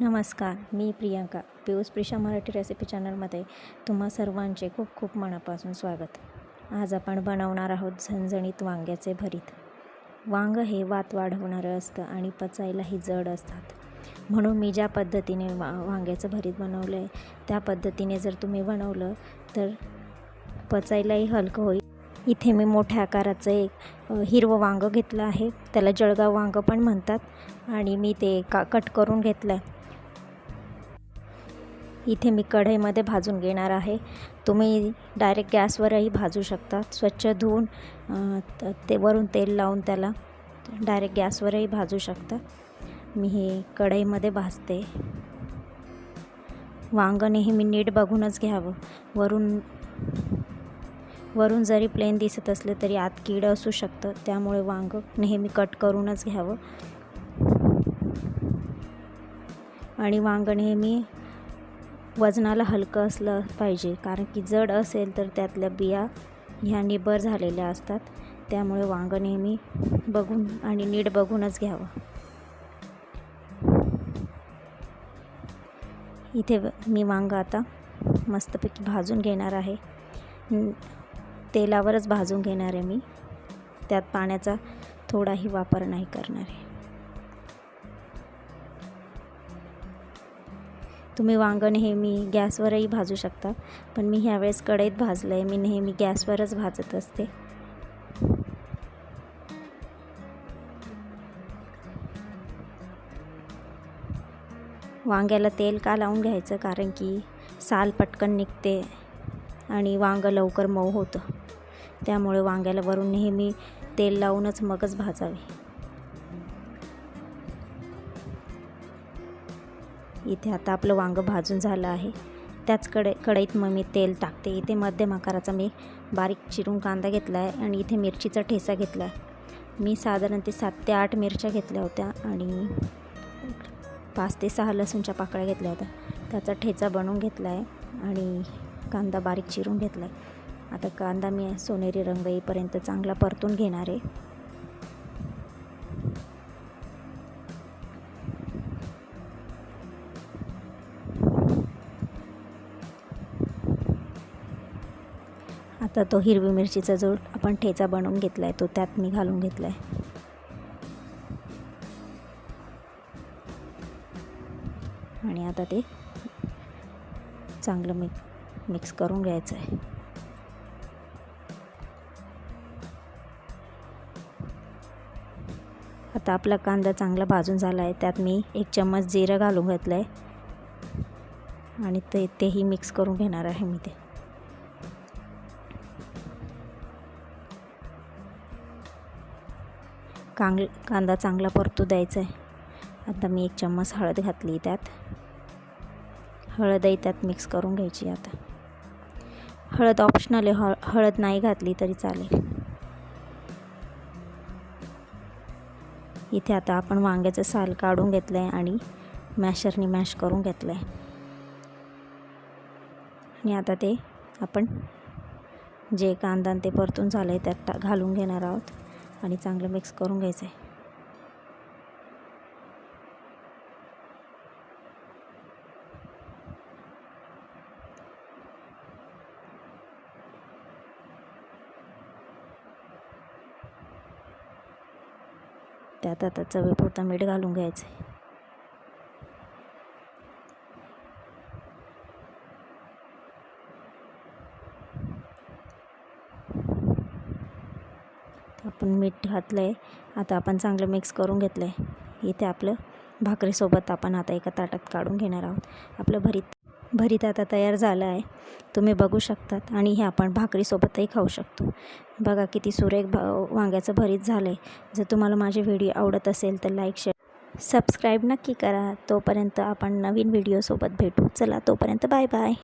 नमस्कार मी प्रियांका पियुष प्रिशा मराठी रेसिपी चॅनलमध्ये तुम्हा सर्वांचे खूप खूप मनापासून स्वागत. आज आपण बनवणार आहोत झणझणीत वांग्याचे भरीत. वांग हे वात वाढवणारं असतं आणि पचायलाही जड असतात. म्हणून मी ज्या पद्धतीने वा वांग्याचं भरीत बनवलं आहे त्या पद्धतीने जर तुम्ही बनवलं तर पचायलाही हलकं होईल. इथे मी मोठ्या आकाराचं एक हिरवं वांगं घेतलं आहे. त्याला जळगाव वांगं पण म्हणतात आणि मी ते का कट करून घेतलं आहे इथे मी कढईमध्ये भाजून घेणार आहे. तुम्ही डायरेक्ट गॅसवरही भाजू शकता. स्वच्छ धुवून ते वरून तेल लावून त्याला डायरेक्ट गॅसवरही भाजू शकता. मी हे कढईमध्ये भाजते. वांगं नेहमी नीट बघूनच घ्यावं. वरून वरून जरी प्लेन दिसत असले तरी आत कीड असू शकतं. त्यामुळे वांगं नेहमी कट करूनच घ्यावं. आणि वांगं नेहमी वजनाला हलकं असलं पाहिजे. कारण की जड असेल तर त्यातल्या बिया ह्या निबर झालेल्या असतात. त्यामुळे वांगं नेहमी बघून आणि नीट बघूनच घ्यावं. इथे मी वांगं आता मस्तपैकी भाजून घेणार आहे. तेलावरच भाजून घेणार आहे मी. त्यात पाण्याचा थोडाही वापर नाही करणार आहे. तुम्ही वांगं नेहमी गॅसवरही भाजू शकता पण मी ह्यावेळेस कढईत भाजलं आहे मी नेहमी गॅसवरच भाजत असते. वांग्याला तेल का लावून घ्यायचं? कारण की साल पटकन निघते आणि वांगं लवकर मऊ होतं. त्यामुळे वांग्याला वरून नेहमी तेल लावूनच मगच भाजावे. इथे आता आपलं वांगं भाजून झालं आहे. त्याच कडे कढईत मग मी तेल टाकते. इथे मध्यम आकाराचा मी बारीक चिरून कांदा घेतला आहे आणि इथे मिरचीचा ठेसा घेतला आहे मी साधारण ते सात ते आठ मिरच्या घेतल्या होत्या आणि पाच ते सहा लसूणच्या पाकळ्या घेतल्या होत्या. त्याचा ठेचा बनवून घेतला आहे आणि कांदा बारीक चिरून घेतला आहे आता कांदा मी सोनेरी रंग येईपर्यंत चांगला परतून घेणार आहे. आता तो हिरवी मिरचीचा जो आपण ठेचा बनवून घेतला आहे तो त्यात मी घालून घेतला आहे आणि आता ते चांगलं मिक मिक्स करून घ्यायचं आहे आता आपला कांदा चांगला भाजून झाला आहे त्यात मी एक चम्मच जिरं घालून घेतलं आहे आणि ते तेही मिक्स करून घेणार आहे मी ते. कांग कांदा चांगला परतू द्यायचा आहे. आता मी एक चम्मच हळद घातली त्यात. हळदही त्यात मिक्स करून घ्यायची आता. हळद ऑप्शनल आहे. हळ हळद नाही घातली तरी चालेल. इथे आता आपण वांग्याचं साल काढून घेतलं आहे आणि मॅशरनी मॅश करून घेतलं आहे आणि आता ते आपण जे कांदा ते परतून झालं आहे त्यात घालून घेणार आहोत. आणि चांगलं मिक्स करून घ्यायचं आहे त्यात आता चवीपुरता मीठ घालून घ्यायचं आहे आपण मीठ घातलं आहे आता आपण चांगलं मिक्स करून घेतलं आहे इथे आपलं भाकरीसोबत आपण आता एका ताटात काढून घेणार आहोत. आपलं भरीत भरीत आता तयार झालं आहे. तुम्ही बघू शकतात आणि हे आपण भाकरीसोबतही खाऊ शकतो. बघा किती सुरेख भ वांग्याचं भरीत झालं आहे जर तुम्हाला माझे व्हिडिओ आवडत असेल तर लाईक शेअर सबस्क्राईब नक्की करा. तोपर्यंत आपण नवीन व्हिडिओसोबत भेटू. चला तोपर्यंत बाय बाय